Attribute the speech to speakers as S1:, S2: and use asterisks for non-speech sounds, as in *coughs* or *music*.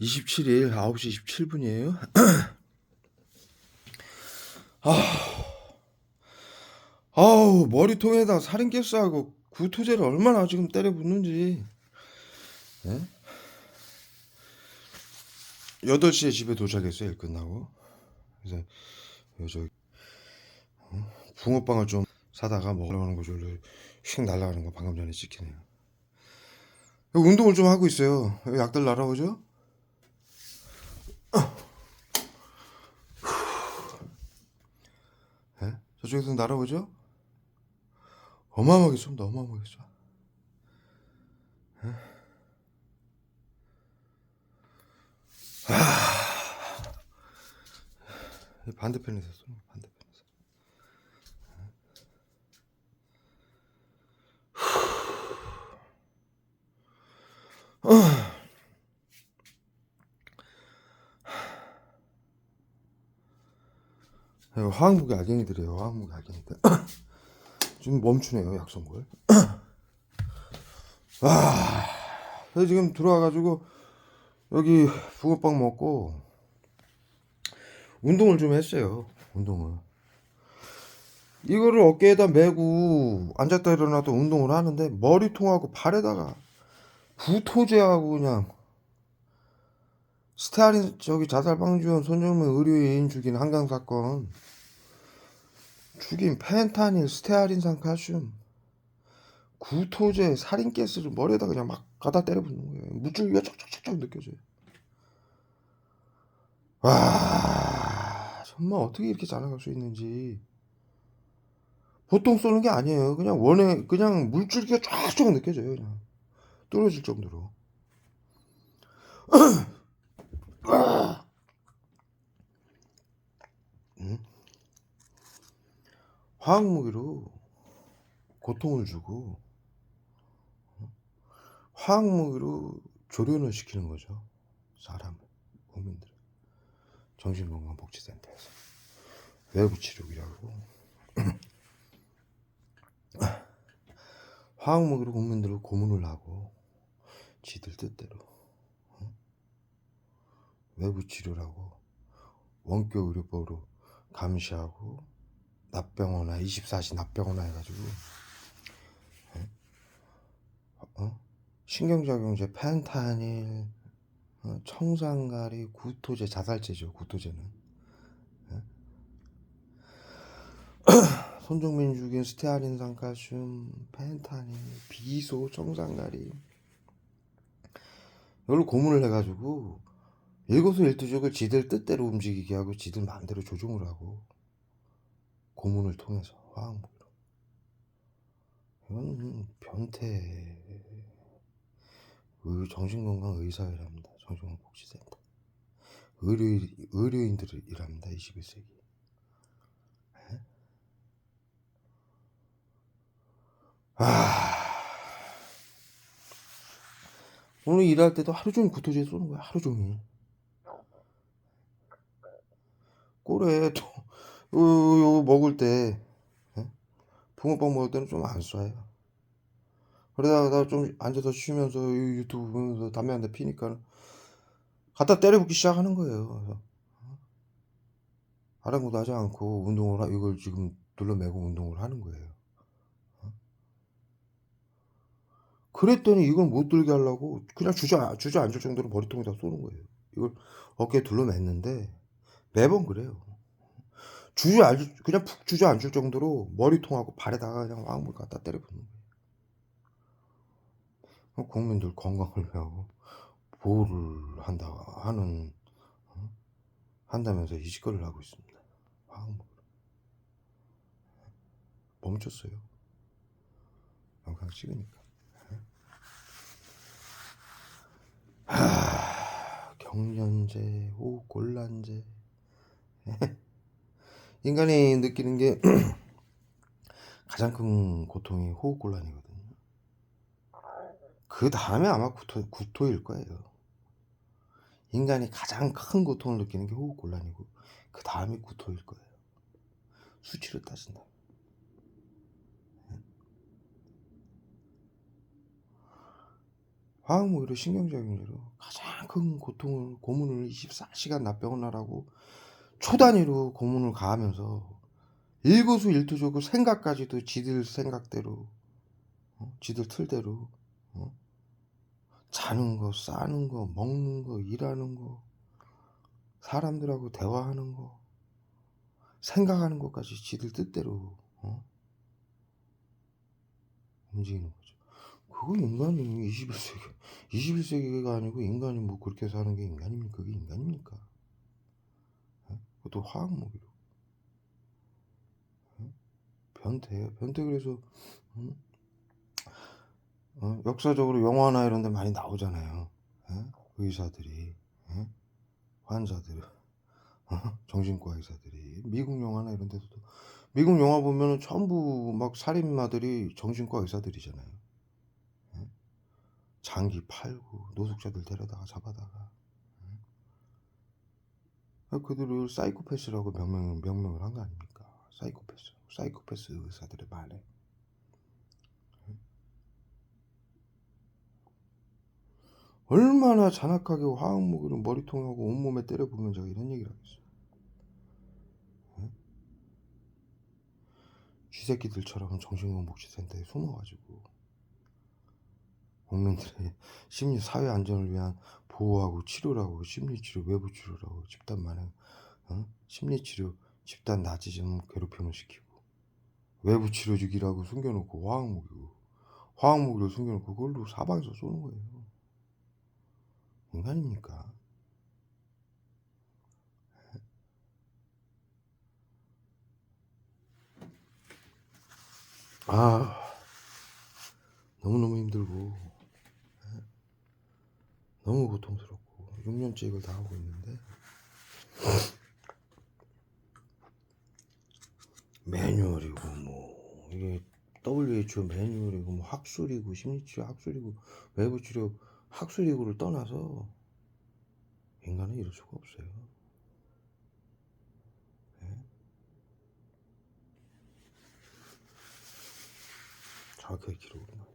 S1: 27일 9시 27분이에요. 아, 아우 머리통에다 살인가스하고 구토제를 얼마나 지금 때려 붓는지. 예? 8시에 집에 도착했어요. 일 끝나고. 그래서 요저 어? 붕어빵을 좀 사다가 먹으려는 거 졸로 휙 날아가는 거 방금 전에 찍히네요. 운동을 좀 하고 있어요. 약들 날아오죠? 예? 저쪽에서 날아오죠? 어마어마하게 쏜다, 어마어마하게 쏴. 예? 아, 이 반대편에서 쏘는 거, 반대편에서. 이거 화학무기 알갱이들이에요, 화학무기 알갱이들. *coughs* 지금 멈추네요, 약성골. 와, *coughs* 그래서 지금 들어와가지고 여기 붕어빵 먹고 운동을 좀 했어요. 운동을. 이거를 어깨에다 메고 앉았다 일어나도 운동을 하는데 머리통하고 발에다가 구토제하고 그냥 스타린 저기 자살 방지원 손정민 의료인 죽인 한강 사건. 죽인 펜타닐 스테아린산 칼슘 구토제 살인 가스를 머리에다 그냥 막 갖다 때려붓는 거예요. 물줄기가 쫙쫙쫙쫙 느껴져요. 와 정말 어떻게 이렇게 잘나갈 수 있는지. 보통 쏘는 게 아니에요. 그냥 원에 그냥 물줄기가 쫙쫙 느껴져요 그냥. 떨어질 정도로 *clears throat* 음? 화학 무기로 고통을 주고 화학 무기로 조련을 시키는 거죠. 사람을 국민들 정신건강복지센터에서. 외부 치료기라고. *clears throat* 화학 무기로 국민들을 고문을 하고 지들 뜻대로. 어? 외부 치료라고 원격 의료법으로 감시하고 납병원화 24시 납병원화 해가지고 예? 어? 신경작용제 펜타닐 어? 청산가리 구토제 자살제죠 구토제는 예? *clears throat* 손정민 죽인 스테아린 산 칼슘 펜타닐 비소 청산가리 이걸 고문을 해가지고 일거수일투족을 지들 뜻대로 움직이게 하고 지들 마음대로 조종을 하고 고문을 통해서 화학무기로 이건 변태. 의 정신건강 의사회랍니다. 정신건강복지센터. 의료 의료인들이랍니다 21세기. 에? 아. 오늘 일할 때도 하루 종일 구토제 쏘는 거야 하루 종일 꼴에 또 요, 요 먹을 때 예? 붕어빵 먹을 때는 좀 안 쏴요 그러다가 나좀 앉아서 쉬면서 유- 유튜브 보면서 담배 한 대 피니까 갖다 때려붓기 시작하는 거예요 어? 아랑곳 하지 않고 운동을 하, 이걸 지금 눌러매고 운동을 하는 거예요 어? 그랬더니 이걸 못 들게 하려고 그냥 주저, 주저앉을 정도로 머리통에다 쏘는 거예요 이걸 어깨에 둘러맸는데 매번 그래요 주저앉을 그냥 푹 주저앉을 정도로 머리통하고 발에다가 그냥 왕물 갖다 때려붓는 거예요. 국민들 건강을 위하고 보호를 한다 하는 어? 한다면서 이 짓거리를 하고 있습니다. 화학무기로 멈췄어요. 영상 찍으니까. 하, 경련제, 호흡곤란제 인간이 느끼는 게 가장 큰 고통이 호흡곤란이거든요. 그 다음에 아마 구토, 구토일 거예요. 인간이 가장 큰 고통을 느끼는 게 호흡곤란이고 그 다음에 구토일 거예요. 수치를 따진다. 화학무기로 신경적인 예로 가장 큰 고통을 고문을 24시간 납병을 하라고 초 단위로 고문을 가하면서 일거수 일투족을 생각까지도 지들 생각대로 어? 지들 틀대로 어? 자는 거 싸는 거 먹는 거 일하는 거 사람들하고 대화하는 거 생각하는 것까지 지들 뜻대로 어? 움직이는 거죠. 그거 인간이 21세기 21세기가 아니고 인간이 뭐 그렇게 사는 게 인간입니까? 그게 인간입니까? 어? 그것도 화학 무기로 어? 변태예요. 변태 그래서 음? 어? 역사적으로 영화나 이런 데 많이 나오잖아요. 예? 의사들이 예? 환자들 어? 정신과 의사들이 미국 영화나 이런 데서도 미국 영화 보면은 전부 막 살인마들이 정신과 의사들이잖아요. 예? 장기 팔고 노숙자들 데려다가 잡아다가 예? 그들을 사이코패스라고 명명, 명명을 한 거 아닙니까? 사이코패스 사이코패스 의사들의 말에 얼마나 잔악하게 화학무기를 머리통하고 온몸에 때려보면 제가 이런 얘기를 하겠어요. 예? 쥐새끼들처럼 정신건복지센터에 숨어가지고 국민들의 심리 사회 안전을 위한 보호하고 치료라고 심리치료 외부치료라고 집단 만행 어? 심리치료 집단 나지즘 괴롭힘을 시키고 외부치료 주기라고 숨겨놓고 화학무기고 화학무기를 숨겨놓고 그걸로 사방에서 쏘는 거예요. 인간입니까? 아, 너무너무 힘들고, 예, 너무 고통스럽고, 6년째 이걸 다 하고 있는데, 매뉴얼이고, 뭐, 이게 WHO 매뉴얼이고, 뭐, 학술이고, 심리치료 학술이고, 외부치료 학술이고를 떠나서, 인간은 이럴 수가 없어요. 예? 정확하게 놔요.